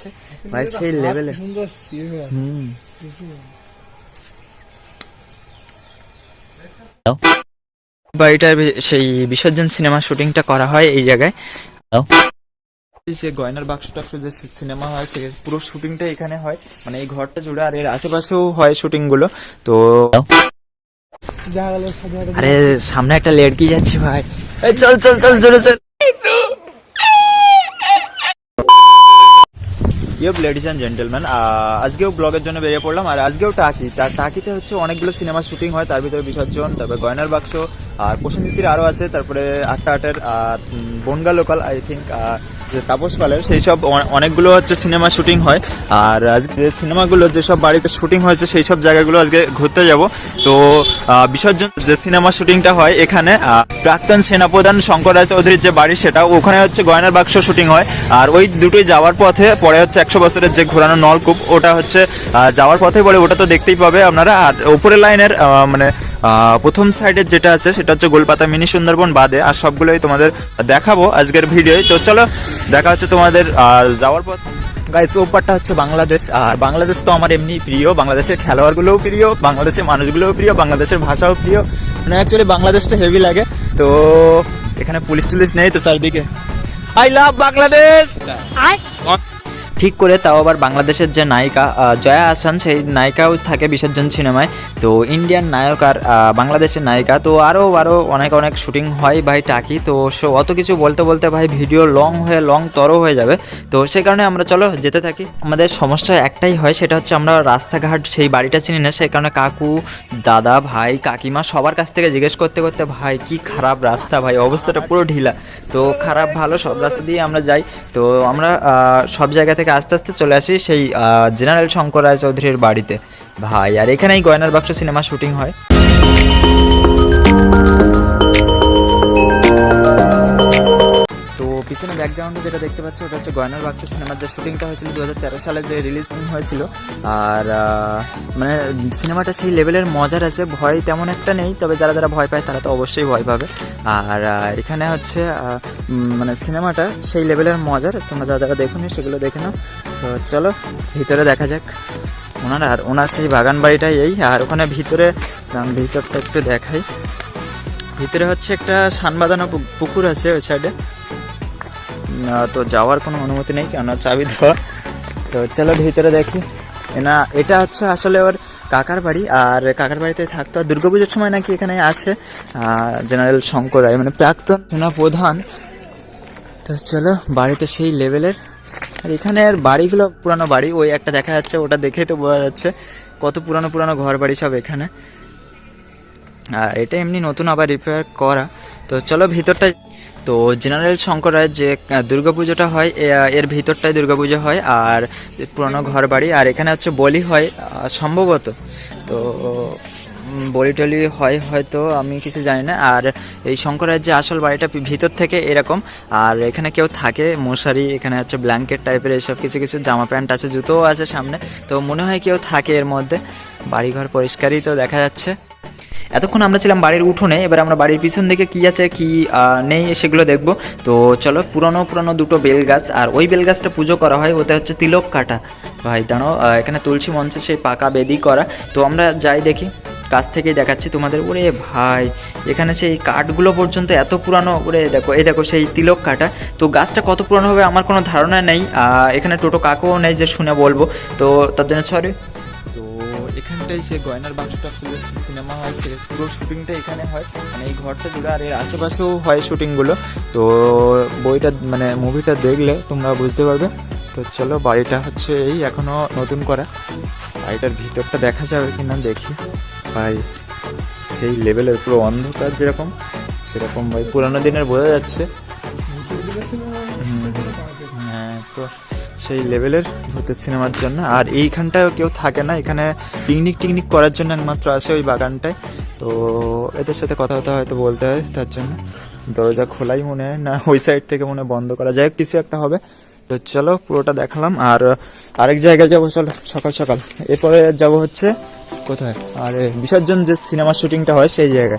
যাচ্ছে ভাই সেই লেভেলে। হুম। বাড়িটার সেই বিসর্জন সিনেমা শুটিংটা করা হয় এই জায়গায়। এই যে গয়নার বাক্স টাক্স যে সিনেমা হয় সে পুরো শুটিংটা এখানে হয়। মানে এই ঘরটা জুড়ে আর এর আশেপাশেও হয় শুটিংগুলো তো আরে সামনে একটা লেডকি যাচ্ছে ভাই? চল চল চল জোরে চল। ইয়ব লেডিস অ্যান্ড জেন্টেলম্যান আজকেও ব্লগের জন্য বেরিয়ে পড়লাম, আর আজকেও টাকি তার টাকিতে হচ্ছে অনেকগুলো সিনেমা শুটিং হয়, তার ভিতরে বিসর্জন, তারপরে গয়নার বাক্স, আর প্রসেনজিতের আরও আছে, তারপরে আটটা আটের Bongaon local I think Tapas পালের, সেই সব অনেকগুলো হচ্ছে সিনেমা শুটিং হয়। আর আজকে সিনেমাগুলো যেসব বাড়িতে শুটিং হয়েছে, সেই সব জায়গাগুলো আজকে ঘুরতে যাব। তো বিসর্জন যে সিনেমা শুটিংটা হয় এখানে প্রাক্তন সেনাপ্রধান শঙ্কর রায় চৌধুরীর যে বাড়ি সেটা, ওখানে হচ্ছে গয়নার বাক্স শুটিং হয়। আর ওই দুটোই যাওয়ার পথে, পরে হচ্ছে একশো বছরের যে ঘোরানো নলকূপ, ওটা হচ্ছে যাওয়ার পথে পরে ওটা তো দেখতেই পাবে আপনারা। আর উপরের লাইনের মানে প্রথম সাইডের যেটা আছে, সেটা হচ্ছে গোলপাতা, মিনি সুন্দরবন বাদে। আর সবগুলোই তোমাদের দেখাবো আজকের ভিডিওয়। তো চলো দেখা হচ্ছে তোমাদের যাওয়ার পথ? গাইস ওপারটা হচ্ছে বাংলাদেশ আর বাংলাদেশ তো আমার এমনি প্রিয় বাংলাদেশের খেলোয়াড়গুলোও প্রিয় বাংলাদেশের মানুষগুলোও প্রিয় বাংলাদেশের ভাষাও প্রিয়। মানে অ্যাকচুয়ালি বাংলাদেশটা হেভি লাগে তো এখানে পুলিশ টুলিশ নেই তো চারদিকে। আই লাভ বাংলাদেশ ঠিক করে তাও আবার বাংলাদেশের যে নায়িকা জয়া আহসান, সেই নায়িকাও থাকে বিসর্জন সিনেমায়। তো ইন্ডিয়ান নায়ক আর বাংলাদেশের নায়িকা, তো আরও আরও অনেক অনেক শুটিং হয় ভাই টাকি। তো সো, অত কিছু বলতে বলতে ভাই ভিডিও লং হয়ে লং তর হয়ে যাবে। তো সেই কারণে আমরা চলো যেতে থাকি। আমাদের সমস্যা একটাই হয়, সেটা হচ্ছে আমরা রাস্তাঘাট সেই বাড়িটা চিনি না সেই কারণে কাকু, দাদা, ভাই, কাকিমা সবার কাছ থেকে জিজ্ঞেস করতে করতে ভাই কি খারাপ রাস্তা ভাই, অবস্থাটা পুরো ঢিলা। তো খারাপ, ভালো সব রাস্তা দিয়ে আমরা যাই। তো আমরা সব জায়গা থেকে আস্তে আস্তে চলে আসি সেই জেনারেল শঙ্কর রায় চৌধুরীর বাড়িতে। ভাই, আর এখানেই গয়নার বাক্স সিনেমা শুটিং হয়। পিছনে ব্যাকগ্রাউন্ডে যেটা দেখতে পাচ্ছ, ওটা হচ্ছে গয়নার বাক্স সিনেমার যে শুটিংটা হয়েছিল দু হাজার তেরো সালে যে রিলিজ হয়েছিল। আর মানে সিনেমাটা সেই লেভেলের মজার আছে, ভয় তেমন একটা নেই, তবে যারা যারা ভয় পায় তারা তো অবশ্যই ভয় পাবে। আর এখানে হচ্ছে মানে সিনেমাটা সেই লেভেলের মজার, তোমরা যা যারা দেখো সেগুলো দেখে নাও। তো চলো, ভিতরে দেখা যাক। ওনার আর ওনার সেই বাগান বাড়িটাই এই, আর ওখানে ভিতরে ভিতরটা একটু দেখাই। ভিতরে হচ্ছে একটা সান বাঁধানো পুকুর আছে ওই সাইডে তো যাওয়ার কোনো অনুমতি নেই কেন চাবি দেওয়া। তো চলো ভিতরে দেখি। না, এটা হচ্ছে আসলে ওর কাকার বাড়ি, আর কাকার বাড়িতে থাকতো আর দুর্গাপুজোর সময় নাকি এখানে আসে জেনারেল শঙ্কর রায় মানে প্রাক্তন সেনা প্রধান তো চলো, বাড়িতে সেই লেভেলের। আর এখানের বাড়িগুলো, পুরানো বাড়ি, ওই একটা দেখা যাচ্ছে, ওটা দেখেই তো বোঝা যাচ্ছে কত পুরানো পুরানো ঘর বাড়ি সব এখানে। আর এটা এমনি নতুন আবার রিপেয়ার করা। তো চলো ভিতরটা তো জেনারেল শঙ্কর রায়ের যে দুর্গাপুজোটা হয় এর ভিতরটায় দুর্গাপুজো হয় আর পুরনো ঘর বাড়ি আর এখানে হচ্ছে বলি হয় সম্ভবত। তো বলি টলি হয় হয়তো, আমি কিছু জানি না। আর এই শঙ্করের যে আসল বাড়িটা ভিতর থেকে এরকম। আর এখানে কেউ থাকে, মশারি, এখানে হচ্ছে ব্ল্যাঙ্কেট টাইপের এসব কিছু কিছু জামা প্যান্ট আছে, জুতোও আছে সামনে। তো মনে হয় কেউ থাকে এর মধ্যে। বাড়িঘর পরিষ্কারই তো দেখা যাচ্ছে। এতক্ষণ আমরা ছিলাম বাড়ির উঠোনে, এবার আমরা বাড়ির পিছন দিকে কি আছে, কি নেই সেগুলো দেখব। তো চলো পুরনো পুরনো দুটো বেল গাছ আর ওই বেল গাছটা পুজো করা হয় ওতে হচ্ছে তিলক কাটা। ভাই দাঁড়ো এখানে তুলসী মঞ্চে সেই পাকা বেদি করা। তো আমরা যাই দেখি, কাছ থেকেই দেখাচ্ছি তোমাদের। ওরে ভাই, এখানে সেই কাঠগুলো পর্যন্ত এত পুরানো, ওরে দেখো, এই দেখো সেই তিলক কাটা। তো গাছটা কত পুরানো হবে আমার কোনো ধারণা নেই। এখানে টোটো কাকুও নেই যে শুনে বলব। তো তার জন্য সরি এখানটাই যে গয়নার বাক্সটা ফুলে সিনেমা হয় সে পুরো শুটিংটা এখানে হয়। মানে এই ঘরটা জুড়ে আর এর আশেপাশেও হয় শুটিংগুলো। তো বইটা মানে মুভিটা দেখলে তোমরা বুঝতে পারবে। তো চলো, বাড়িটা হচ্ছে এই এখনও নতুন করা। বাড়িটার ভিতরটা দেখা যাবে কি না দেখি। ভাই, সেই লেভেলের পুরো অন্ধকার যেরকম, সেরকম ভাই। পুরানো দিনের বোঝা যাচ্ছে। হ্যাঁ তো সেই লেভেলের ভূতের সিনেমার জন্য। আর এইখানটায় কেউ থাকে না। এখানে পিকনিক টিকনিক করার জন্য একমাত্র আসে ওই বাগানটায়। তো এদের সাথে কথা কথা হয়তো বলতে হয় তার জন্য। দরজা খোলাই মনে হয় না, ওই সাইড থেকে মনে বন্ধ করা। যায় কিছু একটা হবে। তো চলো, পুরোটা দেখালাম। আর আরেক জায়গায় যাব, চলো, সকাল সকাল। এরপরে যাব হচ্ছে কোথায়? আর, বিসর্জন যে সিনেমা শুটিংটা হয় সেই জায়গায়।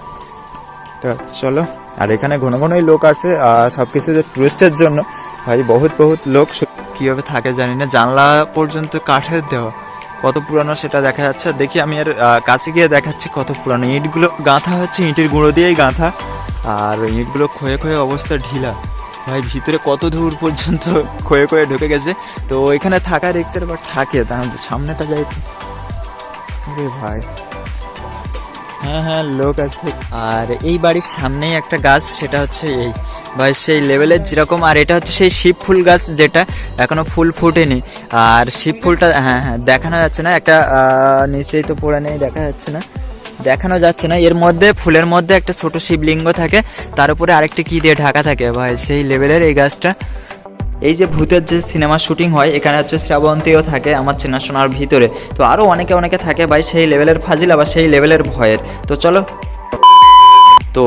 তো চলো। আর এখানে ঘন ঘনই লোক আছে, আর সব কিছু টুরিস্টের জন্য, ভাই, বহুত বহুত লোক। কীভাবে থাকে জানি না, জানলা পর্যন্ত কাঠের দেওয়া। কত পুরানো সেটা দেখা যাচ্ছে। দেখি আমি আর কাছে গিয়ে দেখাচ্ছি কত পুরানো। ইঁটগুলো গাঁথা হচ্ছে, ইটের গুঁড়ো দিয়েই গাঁথা। আর ইটগুলো ক্ষয়ে ক্ষয়ে অবস্থা ঢিলা। ভাই, ভিতরে কত দূর পর্যন্ত ক্ষয়ে ক্ষয়ে ঢুকে গেছে। তো এখানে থাকা রিক্সের বাট থাকে, তার সামনেটা যাই। ভাই। হ্যাঁ হ্যাঁ লোক আছে। আর এই বাড়ির সামনেই একটা গাছ, সেটা হচ্ছে এই। ভাই, সেই লেভেলের যেরকম, আর এটা হচ্ছে সেই শিব ফুল গাছ যেটা এখনও ফুল ফুটেনি। আর শিব ফুলটা হ্যাঁ হ্যাঁ দেখানো যাচ্ছে না। একটা নিচেই তো পড়ে নেই, দেখা যাচ্ছে না। দেখানো যাচ্ছে না। এর মধ্যে, ফুলের মধ্যে একটা ছোট শিবলিঙ্গ থাকে। তার উপরে আরেকটি কি দিয়ে ঢাকা থাকে? ভাই, সেই লেভেলের এই গাছটা। এই যে ভূতের যে সিনেমা শুটিং হয়, এখানে হচ্ছে শ্রাবন্তীও থাকে আমার চেনাশোনার ভিতরে। তো আরও অনেকে অনেকে থাকে ভাই সেই লেভেলের ফাজিল আবার সেই লেভেলের ভয়ের। তো চলো। তো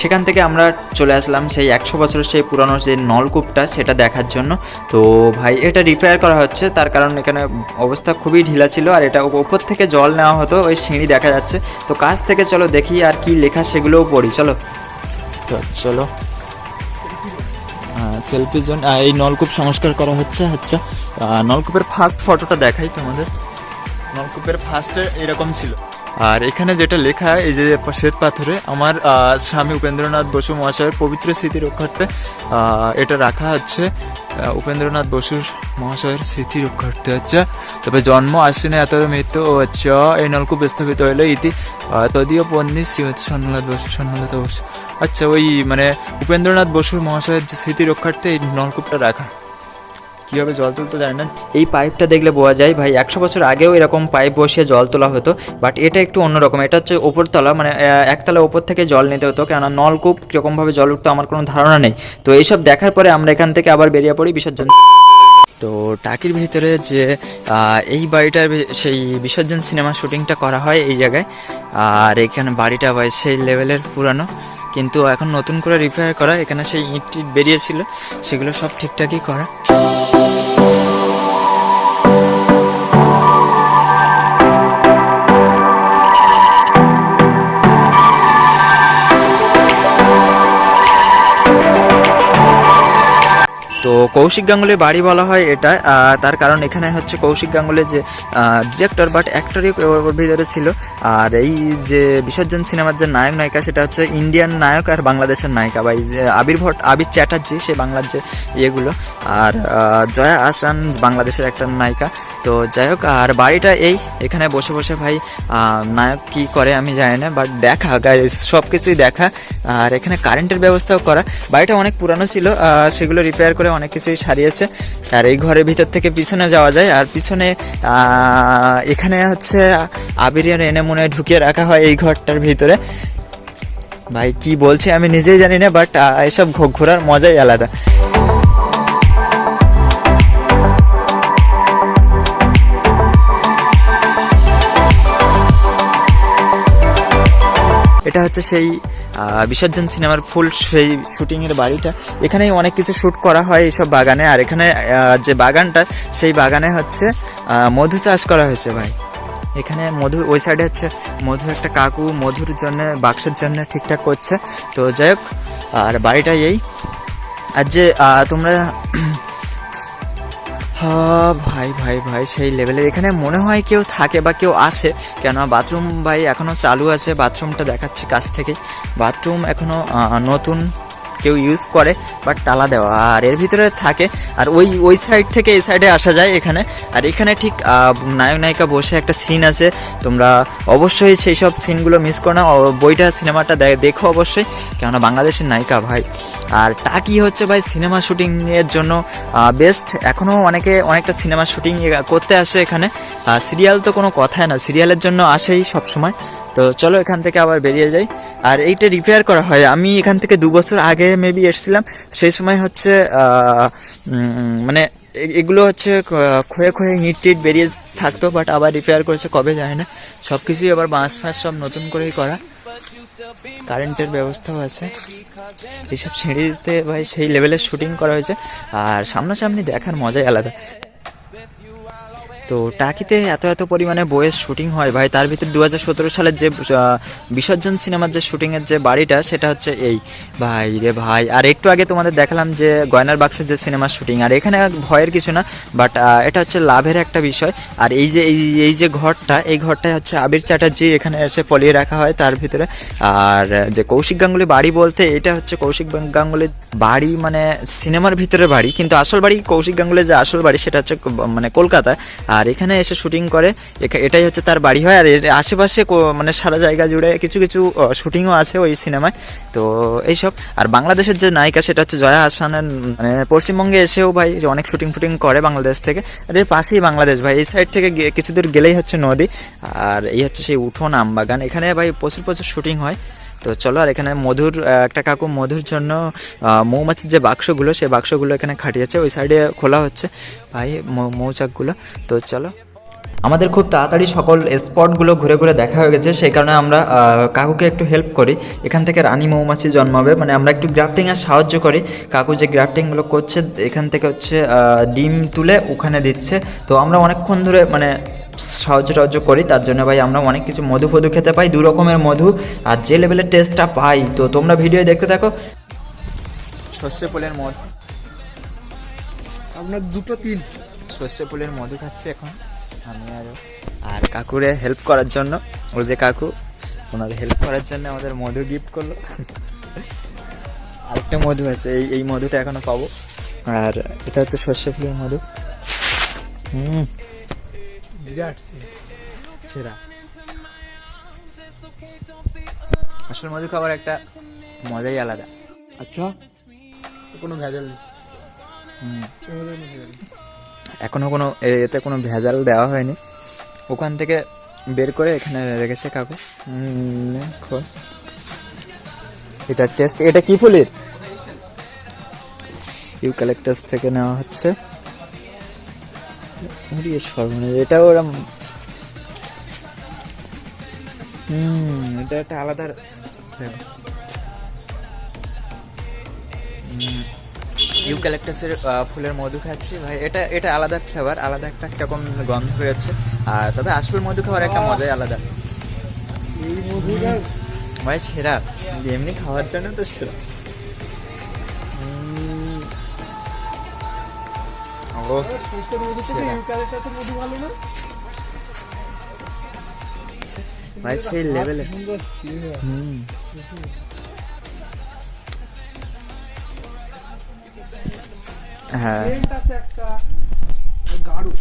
সেখান থেকে আমরা চলে আসলাম সেই একশো বছরের সেই পুরানো যে নলকূপটা, সেটা দেখার জন্য। তো ভাই এটা রিপেয়ার করা হচ্ছে, তার কারণ এখানে অবস্থা খুবই ঢিলা ছিল আর এটা ওপর থেকে জল নেওয়া হতো, ওই সিঁড়ি দেখা যাচ্ছে। তো কাছ থেকে চলো দেখি আর কি লেখা সেগুলোও পড়ি, চলো। তো চলো। সেলফির জোন এই নলকূপ সংস্কার করা হচ্ছে আচ্ছা নলকূপের ফার্স্ট ফটোটা দেখাই তোমাদের। নলকূপের ফার্স্টে এরকম ছিল। আর এখানে যেটা লেখা, এই যে শ্বেত পাথরে আমার স্বামী উপেন্দ্রনাথ বসু মহাশয়ের পবিত্র স্মৃতি রক্ষার্থে এটা রাখা হচ্ছে। উপেন্দ্রনাথ বসুর মহাশয়ের স্মৃতি রক্ষার্থে হচ্ছে। তবে জন্ম আসেনি এত মৃত্যু ও এই নলকূপ স্থাপিত হলো ইতি তদীয় পন্নী শ্রীমতী সন্ন্যনাথ বসু সন্ন্যলতা বসু। আচ্ছা ওই মানে উপেন্দ্রনাথ বসুর মহাশয়ের যে স্মৃতি রক্ষার্থে এই নলকূপটা রাখা। কীভাবে জল তুলতে জানি না। এই পাইপটা দেখলে বোঝা যায়, ভাই, একশো বছর আগেও এরকম পাইপ বসিয়ে জল তোলা হতো, বাট এটা একটু অন্যরকম। এটা হচ্ছে ওপরতলা মানে একতলা ওপর থেকে জল নিতে হতো, কেননা নলকূপ কীরকমভাবে জল উঠতো আমার কোনো ধারণা নেই। তো এইসব দেখার পরে আমরা এখান থেকে আবার বেরিয়ে পড়ি বিসর্জন। তো টাকির ভিতরে যে এই বাড়িটার সেই বিসর্জন সিনেমা শুটিংটা করা হয় এই জায়গায়। আর এখানে বাড়িটা ভাই, সেই লেভেলের পুরানো। কিন্তু এখন নতুন করে রিপেয়ার করা, এখানে সেই ইট বেরিয়েছিল, সেগুলো সব ঠিকঠাকই করা। কৌশিক গাঙ্গুলির বাড়ি বলা হয় এটা তার কারণ এখানে হচ্ছে কৌশিক গাঙ্গুলির যে ডিরেক্টর বাট অ্যাক্টরই ভিতরে ছিল। আর এই যে বিসর্জন সিনেমার যে নায়ক নায়িকা, সেটা হচ্ছে ইন্ডিয়ান নায়ক আর বাংলাদেশের নায়িকা বা এই যে আবির ভট্ট আবির চ্যাটার্জি, সে বাংলার যে ইয়েগুলো। আর জয়া আসান বাংলাদেশের একটা নায়িকা। তো যাই হোক, আর বাড়িটা এই, এখানে বসে বসে ভাই নায়ক কি করে আমি জানি না বাট দেখা সব কিছুই দেখা। আর এখানে কারেন্টের ব্যবস্থাও করা। বাড়িটা অনেক পুরানো ছিল সেগুলো রিপেয়ার করে অনেক কিছুই সারিয়েছে। আর এই ঘরের ভিতর থেকে পিছনে যাওয়া যায়, আর পিছনে এখানে হচ্ছে আবিরিয়ার এনে মনে ঢুকিয়ে রাখা হয় এই ঘরটার ভিতরে। ভাই, কি বলছে আমি নিজেই জানি না বাট এসব ঘোরার মজাই আলাদা। হচ্ছে সেই বিসর্জন সিনেমার ফুল সেই শুটিংয়ের বাড়িটা। এখানেই অনেক কিছু শ্যুট করা হয় এইসব বাগানে। আর এখানে যে বাগানটা, সেই বাগানে হচ্ছে মধু চাষ করা হয়েছে ভাই। এখানে মধু, ওই সাইডে হচ্ছে মধু একটা কাকু মধুর জন্য, বাক্সের জন্য ঠিকঠাক করছে। তো যাই হোক, আর বাড়িটা এই। আর যে তোমরা হ্যাঁ ভাই ভাই ভাই, সেই লেভেলের এখানে মনে হয় কেউ থাকে বা কেউ আসে কেন বাথরুম ভাই এখনও চালু আছে। বাথরুমটা দেখাচ্ছে কাছ থেকে। বাথরুম এখনও নতুন কেউ ইউজ করে বাট তালা দেওয়া, আর এর ভিতরে থাকে, আর ওই ওই সাইড থেকে এই সাইডে আসা যায় এখানে। আর এখানে ঠিক নায়ক, নায়িকা বসে একটা সিন আছে। তোমরা অবশ্যই সেই সব সিনগুলো মিস করো না। বইটা সিনেমাটা দেখো অবশ্যই, কেননা বাংলাদেশের নায়িকা ভাই। আর টাকি হচ্ছে ভাই, সিনেমা শুটিং এর জন্য বেস্ট এখনও অনেকে অনেকটা সিনেমা শুটিং করতে আসে এখানে। সিরিয়াল তো কোনো কথাই না। সিরিয়ালের জন্য আসেই সব সময় তো চলো এখান থেকে আবার বেরিয়ে যাই। আর এইটা রিপেয়ার করা হয়। আমি এখান থেকে দু বছর আগে মেবি এসেছিলাম। সেই সময় হচ্ছে মানে এগুলো হচ্ছে ক্ষয়ে ক্ষয়ে হিট টিট বেরিয়ে থাকতো বাট আবার রিপেয়ার করেছে, কবে যায় না। সব কিছুই আবার বাঁশ ফাঁস সব নতুন করেই করা। কারেন্টের ব্যবস্থাও আছে। এইসব সিঁড়িতে ভাই, সেই লেভেলের শুটিং করা হয়েছে। আর সামনাসামনি দেখার মজাই আলাদা। তো টাকিতে এত এত পরিমাণে বইয়ের শুটিং হয়, ভাই। তার ভিতরে দু হাজার সতেরো সালের যে বিসর্জন সিনেমার যে শুটিংয়ের যে বাড়িটা, সেটা হচ্ছে এই। ভাই রে ভাই, আর একটু আগে তোমাদের দেখালাম যে গয়নার বাক্স যে সিনেমার শুটিং, আর এখানে ভয়ের কিছু না, বাট এটা হচ্ছে লাভের একটা বিষয়। আর এই যে, এই এই যে ঘরটা, এই ঘরটায় হচ্ছে আবির চ্যাটার্জি এখানে এসে পলিয়ে রাখা হয় তার ভিতরে। আর যে কৌশিক গাঙ্গুলি বাড়ি বলতে, এটা হচ্ছে কৌশিক গাঙ্গুলির বাড়ি মানে সিনেমার ভিতরে বাড়ি। কিন্তু আসল বাড়ি কৌশিক গাঙ্গুলির যে আসল বাড়ি, সেটা হচ্ছে মানে কলকাতায়। আর এখানে এসে শুটিং করে। এটাই হচ্ছে তার বাড়ি হয়। আর আশেপাশে মানে সারা জায়গা জুড়ে কিছু কিছু শুটিংও আছে ওই সিনেমায় তো এইসব। আর বাংলাদেশের যে নায়িকা, সেটা হচ্ছে জয়া হাসানের মানে পশ্চিমবঙ্গে এসেও ভাই যে অনেক শুটিং ফুটিং করে বাংলাদেশ থেকে। আর এর পাশেই বাংলাদেশ ভাই। এই সাইড থেকে কিছু দূর গেলেই হচ্ছে নদী। আর এই হচ্ছে সেই উঠোন আমবাগান এখানে ভাই প্রচুর প্রচুর শুটিং হয়। তো চলো আর এখানে মধুর একটা কাকু মধুর জন্য মৌমাছির যে বাক্সগুলো, সেই বাক্সগুলো এখানে খাটিয়েছে। ওই সাইডে খোলা হচ্ছে ভাই মৌচাকগুলো। তো চলো। আমাদের খুব তাড়াতাড়ি সকল স্পটগুলো ঘুরে ঘুরে দেখা হয়ে গেছে, সেই কারণে আমরা কাকুকে একটু হেল্প করি। এখান থেকে রানী মৌমাছি জন্মাবে মানে আমরা একটু গ্রাফটিংয়ের সাহায্য করি। কাকু যে গ্রাফটিংগুলো করছে, এখান থেকে হচ্ছে ডিম তুলে ওখানে দিচ্ছে। তো আমরা অনেকক্ষণ ধরে মানে সাহায্য টাহায্য করি তার জন্য ভাই আমরা অনেক কিছু মধু ফধু খেতে পাই দু রকমের মধু আর যে লেভেলের টেস্টটা পাই তো তোমরা ভিডিও দেখতে থাকো। সর্ষে ফুলের মধু। আপনার দুটো তিন। সর্ষে ফুলের মধু খাচ্ছি এখন আমি আর আর কাকুরে হেল্প করার জন্য ও যে কাকু ওনার হেল্প করার জন্য আমাদের মধু গিফট করল। আরেকটা মধু আছে এই এই মধুটা এখনও পাবো। আর এটা হচ্ছে সর্ষে ফুলের মধু। হুম। বিরাট সেরা। আসল মধু খাবার একটা মজাই আলাদা। আচ্ছা কোনো ভেজাল নেই। হুম। কোনো এখনও কোনো এ- এতে কোনো ভেজাল দেওয়া হয়নি। ওখান থেকে বের করে এখানে রেখেছে কাকু। এটা টেস্ট এটা কি ফুলের? ইউক্যালেক্টাস থেকে নেওয়া হচ্ছে। ওরে সর্বনাশ এটা ওরম। হুম এটা একটা আলাদা ইউক্যালেক্টাসের ফুলের মধু খাচ্ছি। ভাই এটা এটা আলাদা ফ্লেভার আলাদা একটা কীরকম গন্ধ বেরোচ্ছে। আর তবে আসল মধু খাওয়ার একটা মজাই আলাদা। এই মধুটা ভাই সেরা। এমনি খাওয়ার জন্য তো সেরা। না? ভাই সেই লেভেলে হুম। হ্যাঁ।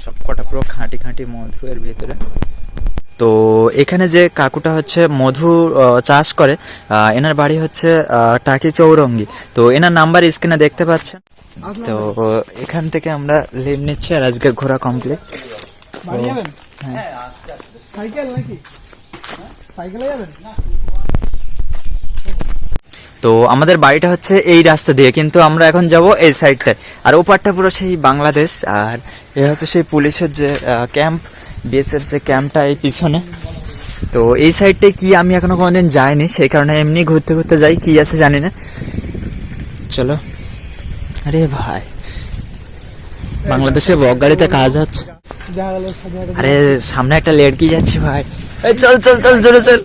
সব কটা পুরো খাঁটি খাঁটি মধু এর ভিতরে। তো এখানে যে কাকুটা হচ্ছে মধু চাষ করে এনার বাড়ি হচ্ছে টাকি চৌরঙ্গি। তো এনার নাম্বার স্ক্রিনে দেখতে পাচ্ছেন? তো এখান থেকে আমরা লিভ নিচ্ছি আর আজকে ঘোরা কমপ্লিট যাবেন? হ্যাঁ। সাইকেল নাকি? সাইকেলে যাবেন? তো আমাদের বাড়িটা হচ্ছে এই রাস্তা দিয়ে কিন্তু আমরা এখন যাব এই সাইডটায় আর ওপারটা পুরো সেই বাংলাদেশ আর এ হচ্ছে সেই পুলিশের যে ক্যাম্প বিএসএফ যে ক্যাম্পটা এই পিছনে। তো এই সাইডটায় কি আমি এখনও কোনোদিন যাইনি সেই কারণে এমনি ঘুরতে ঘুরতে যাই কি আছে জানি না। চলো। আরে ভাই। বাংলাদেশে বক গাড়িতে কাজ হচ্ছে। আরে সামনে একটা লেট লেডকি যাচ্ছে ভাই। চল চল চল জোরে চল।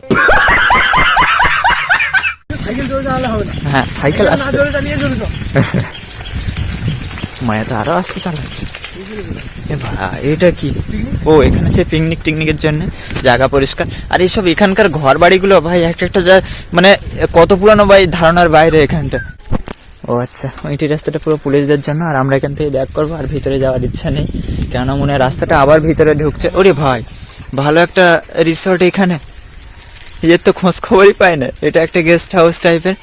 হ্যাঁ সাইকেল আসতে মায়া তো আরও আসতে চালাচ্ছে। এটা কি? ও, এখানে সে পিকনিক টিকনিকের জন্য জায়গা পরিষ্কার। আর এইসব এখানকার ঘর বাড়িগুলো ভাই একটা একটা যা মানে কত পুরানো ভাই ধারণার বাইরে এখানটা। ও আচ্ছা ওইটি রাস্তাটা পুরো পুলিশদের জন্য, আর আমরা এখান থেকে ব্যাক করব, আর ভিতরে যাওয়ার ইচ্ছা নেই। কেননা মনে হয় রাস্তাটা আবার ভিতরে ঢুকছে। ওরে ভাই, ভালো একটা রিসর্ট এখানে। এর তো খোঁজ খবরই পাই না। এটা একটা গেস্ট হাউস টাইপের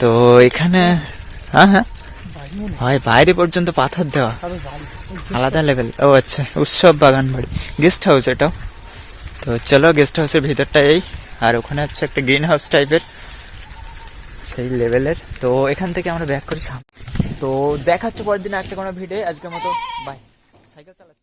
তো এখানে হ্যাঁ হ্যাঁ। হয় বাইরে পর্যন্ত পাথর দেওয়া। আলাদা লেভেল ও আচ্ছা উৎসব বাগান বাড়ি। গেস্ট হাউস এটাও। তো চলো গেস্ট হাউসের ভিতরটা এই। আর ওখানে হচ্ছে একটা গ্রিন হাউস টাইপের সেই লেভেলের তো এখান থেকে আমরা ব্যাক করি তো দেখাচ্ছে পরের দিন একটা কোনো ভিডিও আজকের মতো বাই সাইকেল চালাচ্ছি